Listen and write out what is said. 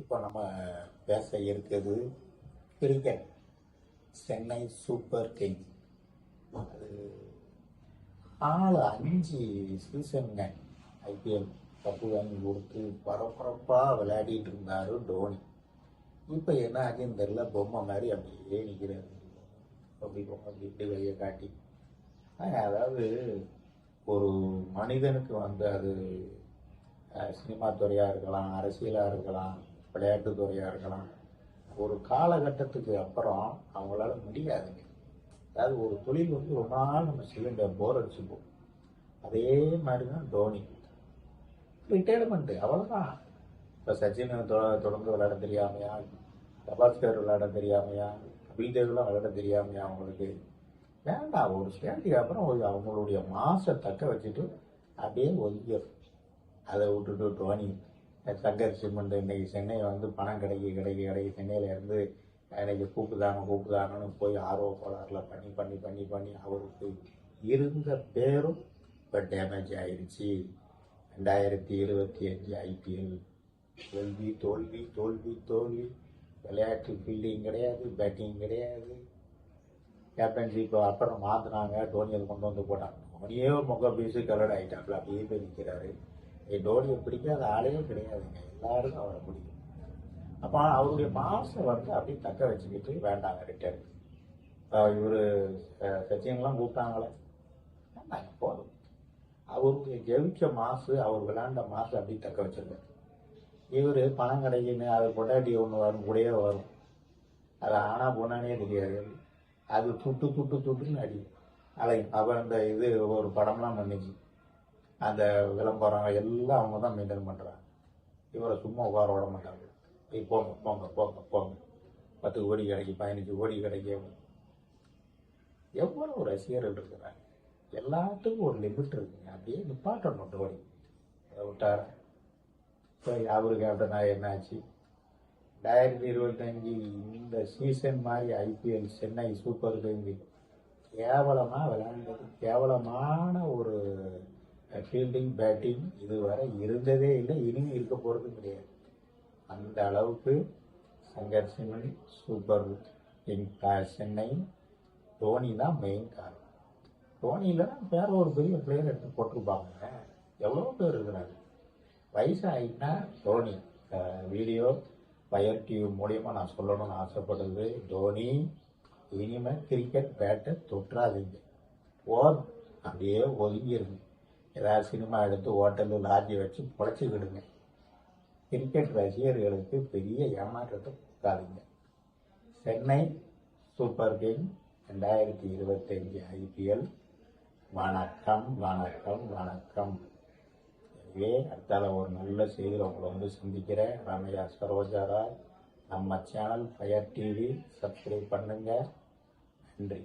இப்போ நம்ம பேச இருக்கிறது கிரிக்கெட் சென்னை சூப்பர் கிங் அது நாலு அஞ்சு சீசனுங்க ஐபிஎல் கப்பு வாங்கி கொடுத்து பரபரப்பாக விளையாடிட்டு இருந்தார் டோனி இப்போ என்ன ஆச்சுன்னு தெரில பொம்மை மாதிரி அப்படியே நிற்கிறாரு அப்படி பொம்மை அப்படி வெளியே காட்டி. அதாவது ஒரு மனிதனுக்கு வந்து அது சினிமா துறையாக இருக்கலாம் அரசியலாக இருக்கலாம் விளையாட்டு துறையாக இருக்கலாம். ஒரு காலகட்டத்துக்கு அப்புறம் அவங்களால முடியாதுங்க. அதாவது ஒரு தொழில் வந்து ரொம்ப நாள் நம்ம சிலிண்டர் போர் அடிச்சுப்போம். அதே மாதிரி தான். தோனி ரிட்டையர்மெண்ட்டு அவ்வளோதான் இப்போ சச்சின் தொ- தொடர்ந்து விளையாட தெரியாமையா? கபாஸ்கர் விளையாட தெரியாமையா? கபில் தேவ்லாம் விளையாட தெரியாமையா அவங்களுக்கு? வேண்டாம் ஒரு ஸ்டேட்டுக்கு அப்புறம் அவங்களுடைய மாசை தக்க வச்சுட்டு அப்படியே ஒதுக்கிடும் அதை விட்டுட்டு டோனி சங்கர் சிமெண்ட் இன்னைக்கு சென்னை வந்து பணம் கிடைக்க கிடைக்க கிடைக்க சென்னையில இருந்து இன்னைக்கு கூப்பிதாங்க போய் ஆர்வ கோளாறுல பண்ணி பண்ணி பண்ணி பண்ணி அவருக்கு இருந்த பேரும் இப்போ டேமேஜ் ஆயிடுச்சு ரெண்டாயிரத்தி இருபத்தி அஞ்சு ஐபிஎல் தோல்வி தோல்வி தோல்வி தோல்வி. விளையாட்டு ஃபீல்டிங் கிடையாது பேட்டிங் கிடையாது. கேப்டன்ஷிப் அப்புறம் மாற்றினாங்க டோனியை கொண்டு வந்து போட்டாங்க டோனியே முக பீஸு கலர் ஆகிட்டாப்புல அப்படியே போய் நிற்கிறாரு டோனியை பிடிக்காத ஆளையும் கிடையாதுங்க. எல்லாருக்கும் அவரை பிடிக்கும். அப்போ அவருடைய பாசம் வந்து அப்படியே தக்க வச்சுக்கிட்டு வேண்டாங்க ரிட்டர்ன் இவர் சச்சின்லாம் கூப்பிட்டாங்களே. வேண்டாங்க போதும். அவருடைய ஜெயிச்ச மாசு அவர் விளையாண்ட மாசு அப்படி தக்க வச்சிருக்காரு. இவர் பணம் கிடைக்குன்னு அது பொட்டாட்டி ஒன்று வரும் கூடயே வரும். அது ஆனா போனானே தெரியாது. அது துட்டு துட்டு துட்டுன்னு அடி அலையும் அப்புறம் இந்த இது ஒரு படம்லாம் பண்ணிச்சு. அந்த விளம்பரம் எல்லாம் அவங்க தான் மெயின்டைன் பண்ணுறாங்க இவரை சும்மா உட்கார விட மாட்டாங்க. போய் போங்க போங்க போங்க போங்க. பத்து கோடி கிடைக்கும் பதினஞ்சு கோடி கிடைக்கும் எவ்வளோ ரசிகர்கள் இருக்கிறாங்க. எல்லாத்துக்கும் ஒரு லிமிட் இருக்குங்க. அப்படியே நிப்பாட்டணும் டோனி அதை விட்டார. இப்போ அவரு கேப்டனா என்னாச்சு ரெண்டாயிரத்தி இருபத்தஞ்சி இந்த சீசன் மாதிரி ஐபிஎல் சென்னை சூப்பர் கிங்கு கேவலமாக விளையாண்டது. கேவலமான ஒரு ஃபீல்டிங் பேட்டிங் இதுவரை இருந்ததே இல்லை இனியும் இருக்க போகிறது கிடையாது. அந்த அளவுக்கு சங்கர் சிமன் சூப்பர் கிங் சென்னை தோனி தான் மெயின் காரணம். தோனியில் வேற ஒரு பெரிய பிளேயர் எடுத்து போட்டிருப்பாங்க. எவ்வளோ பேர் இருக்கிறாங்க. வயசாகிட்டா தோனி. வீடியோ ஃபயர் டியூப் மூலியமாக நான் சொல்லணும்னு ஆசைப்படுறது தோனி. இனிமேல் கிரிக்கெட் பேட்டை தொற்றாதீங்க போதும் அப்படியே ஒதுங்கிருங்க. ஏதாவது சினிமா எடுத்து ஹோட்டலு லாட்ஜி வச்சு பொழைச்சிக்கிடுங்க கிரிக்கெட் ரசிகர்களுக்கு பெரிய ஏமாற்றத்தை கொடுக்காதீங்க. சென்னை சூப்பர் கிங் ரெண்டாயிரத்தி இருபத்தஞ்சு ஐபிஎல் வணக்கம் வணக்கம் வணக்கம். எனவே அடுத்தால ஒரு நல்ல செய்தியில் உங்களை வந்து சந்திக்கிறேன். ரமையா சரோஜாராஜ் நம்ம சேனல் ஃபயர் டிவி சப்ஸ்கிரைப் பண்ணுங்கள் நன்றி.